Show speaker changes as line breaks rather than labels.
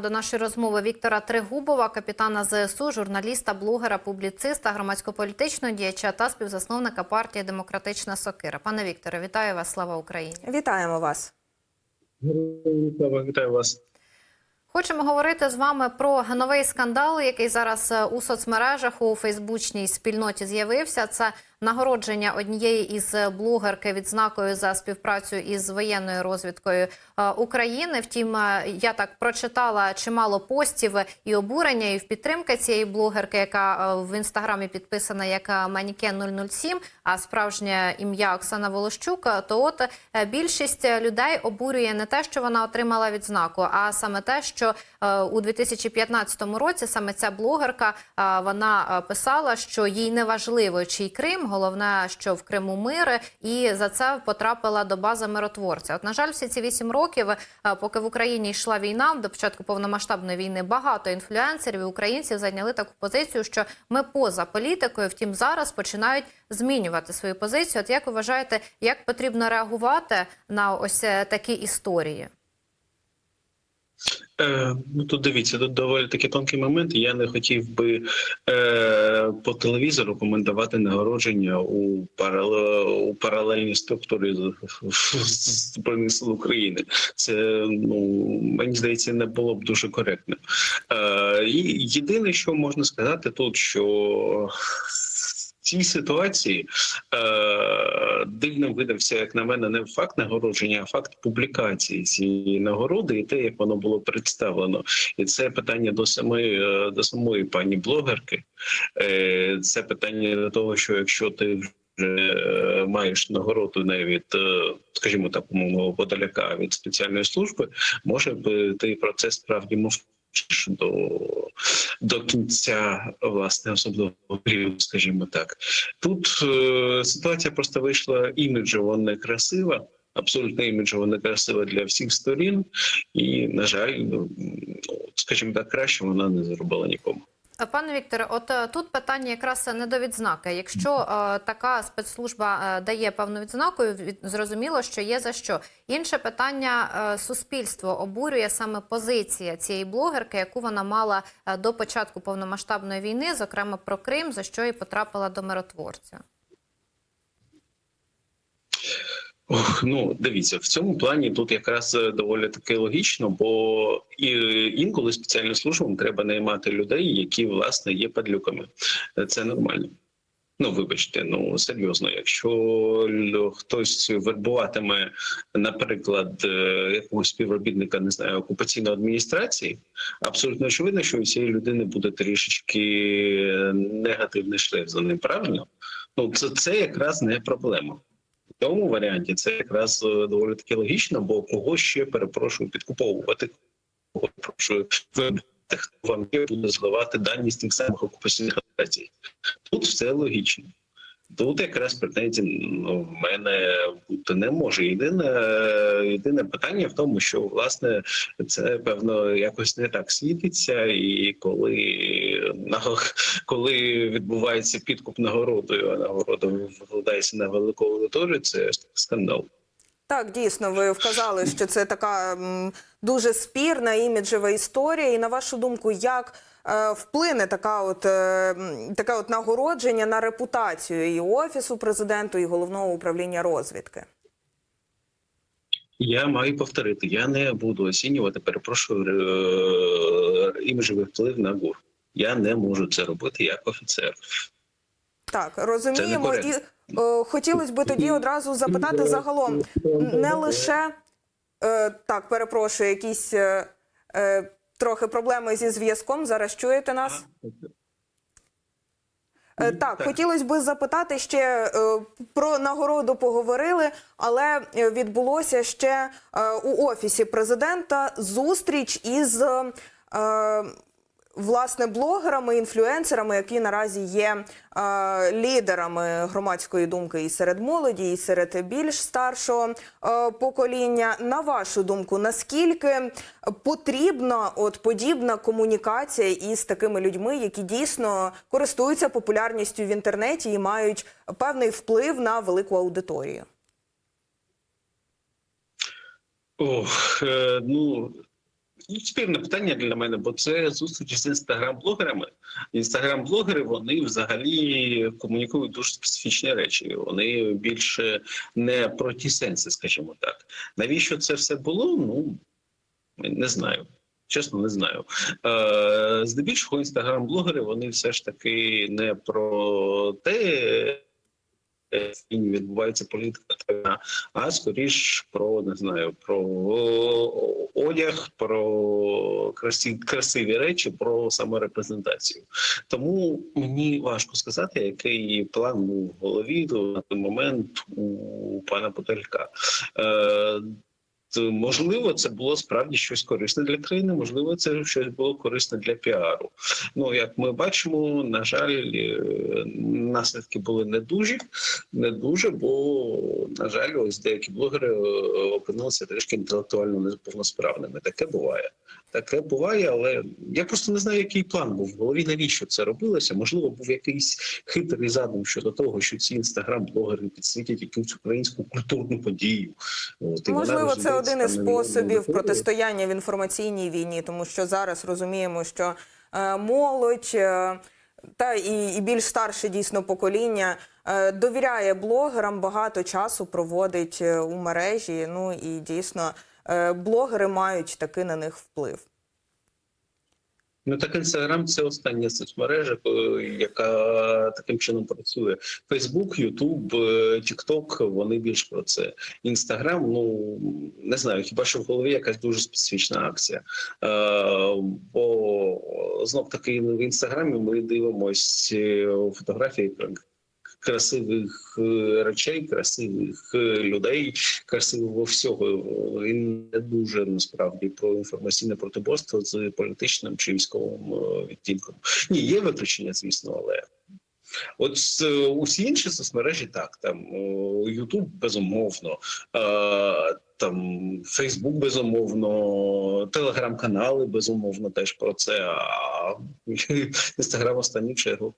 До нашої розмови Віктора Тригубова, капітана ЗСУ, журналіста, блогера, публіциста, громадсько-політичного діяча та співзасновника партії Демократична Сокира. Пане Вікторе, вітаю вас! Слава Україні!
Вітаємо вас.
Вітаю, вас.
Хочемо говорити з вами про новий скандал, який зараз у соцмережах у фейсбучній спільноті з'явився. Це нагородження однієї із блогерки відзнакою за співпрацю із воєнною розвідкою е, України. Втім, е, я так прочитала чимало постів і обурення, і в підтримки цієї блогерки, яка е, в інстаграмі підписана як е, Манікен 007, а справжнє ім'я Оксана Волощук. е, То от е, більшість людей обурює не те, що вона отримала відзнаку, а саме те, що е, у 2015 році саме ця блогерка е, вона е, писала, що їй не важливо, чий Крим, головне, що в Криму мир, і за це потрапила до бази миротворця. От на жаль, всі ці вісім років, е, поки в Україні йшла війна, до початку повномасштабної війни, багато інфлюенсерів і українців зайняли таку позицію, що ми поза політикою. Втім, зараз починають змінювати свою позицію. От як ви вважаєте, як потрібно реагувати на ось е, такі історії?
Е, ну тут дивіться, тут доволі такі тонкий момент. Я не хотів би е, по телевізору коментувати нагородження у, парале, у паралельній структурі Збройних сил України. Це ну мені здається, не було б дуже коректно. Е, єдине, що можна сказати, тут що цій ситуації е, дивним видався, як на мене, не факт нагородження, а факт публікації цієї нагороди і те, як воно було представлено. І це питання до самої е, до самої пані блогерки. Е, це питання до того, що якщо ти вже е, маєш нагороду не від, е, скажімо так, умовного подаляка від спеціальної служби, може би ти про це справді мовчиш до, до кінця власне особливого періоду, скажімо так. Тут е, ситуація просто вийшла іміджево некрасива. Абсолютно іміджево некрасива для всіх сторін, і на жаль, ну скажімо так, краще вона не зробила нікому.
Е, Пане Вікторе, от е, тут питання якраз не до відзнаки. Якщо е, така спецслужба е, дає певну відзнаку, від, зрозуміло, що є за що. Інше питання е, суспільство обурює саме позиція цієї блогерки, яку вона мала е, до початку повномасштабної війни, зокрема про Крим, за що і потрапила до миротворця.
Ох, ну дивіться, в цьому плані тут якраз е, доволі таки логічно, бо і інколи спеціальним службам треба наймати людей, які власне є падлюками. Це нормально. Ну, вибачте, ну серйозно, якщо хтось вербуватиме, наприклад, е, якогось співробітника, не знаю, окупаційної адміністрації, абсолютно очевидно, що у цієї людини буде трішечки негативний шлейф за ним. Правильно? Ну це, це якраз не проблема. Цьому варіанті це якраз е, доволі таки логічно, бо кого ще перепрошую підкуповувати, кого перепрошую хто вам буде зливати дані з тих самих окупаційних операцій. Тут все логічно. Тут якраз претензій ну, в мене бути не може. Єдине, єдине питання в тому, що власне це певно якось не так світиться, і коли коли відбувається підкуп нагородою, а нагорода викладається на велику аудиторію, це скандал.
Так, дійсно, ви вказали, що це така дуже спірна іміджева історія. І на вашу думку, як е, вплине така от, е, таке от нагородження на репутацію і офісу президенту, і головного управління розвідки?
Я маю повторити, я не буду оцінювати, перепрошую е, іміджевий вплив на ГУР. Я не можу це робити як офіцер.
Так, розуміємо. І
некоректно.
е, хотілося б тоді одразу запитати загалом не лише е, так, перепрошую, якісь е, е, трохи проблеми зі зв'язком. Зараз чуєте нас? Е, Так, хотілося б запитати ще про нагороду поговорили, але відбулося ще у офісі президента зустріч із власне блогерами, інфлюенсерами, які наразі є е, лідерами громадської думки і серед молоді, і серед більш старшого е, покоління. На вашу думку, наскільки потрібна от подібна комунікація із такими людьми, які дійсно користуються популярністю в інтернеті і мають певний вплив на велику аудиторію?
Ох, е, ну спірне питання для мене, бо це зустріч з інстаграм-блогерами. Інстаграм-блогери вони взагалі комунікують дуже специфічні речі. Вони більше не про ті сенси, скажімо так. Навіщо це все було? Ну не знаю. Чесно, не знаю. Е, здебільшого інстаграм-блогери вони все ж таки не про те, відбувається політика, а скоріш про не знаю, про одяг, про красиві, красиві речі, про саморепрезентацію. Тому мені важко сказати, який план був в голові на той момент у пана Потелька. Е, Можливо, це було справді щось корисне для країни, можливо, це щось було корисне для піару. Ну як ми бачимо, на жаль, е, наслідки були не дуже, не дуже, бо на жаль, ось деякі блогери е, опинилися трішки інтелектуально неповносправними. Таке буває. Таке буває, але я просто не знаю, який план був в голові. Навіщо це робилося? Можливо, був якийсь хитрий задум щодо того, що ці інстаграм-блогери підсвітять якусь українську культурну подію. От, і вона
Можливо, це один із способів протистояння в інформаційній війні, тому що зараз розуміємо, що е, молодь е, та і, і більш старше дійсно покоління е, довіряє блогерам, багато часу проводить у мережі. Ну і дійсно блогери мають таки на них вплив.
Ну так інстаграм це остання соцмережа, яка таким чином працює. Фейсбук, Ютуб, Тікток вони більш про це. Інстаграм, ну не знаю, хіба що в голові якась дуже специфічна акція. Е, бо знов таки в інстаграмі ми дивимось е, фотографії красивих е, речей, красивих е, людей, красивого всього і не дуже насправді про інформаційне протиборство з політичним чи військовим е, відтінком. Ні, є виключення, звісно, але. От усі інші соцмережі так, там Ютуб безумовно, там Фейсбук безумовно, телеграм-канали безумовно теж про це, а Інстаграм останню чергу.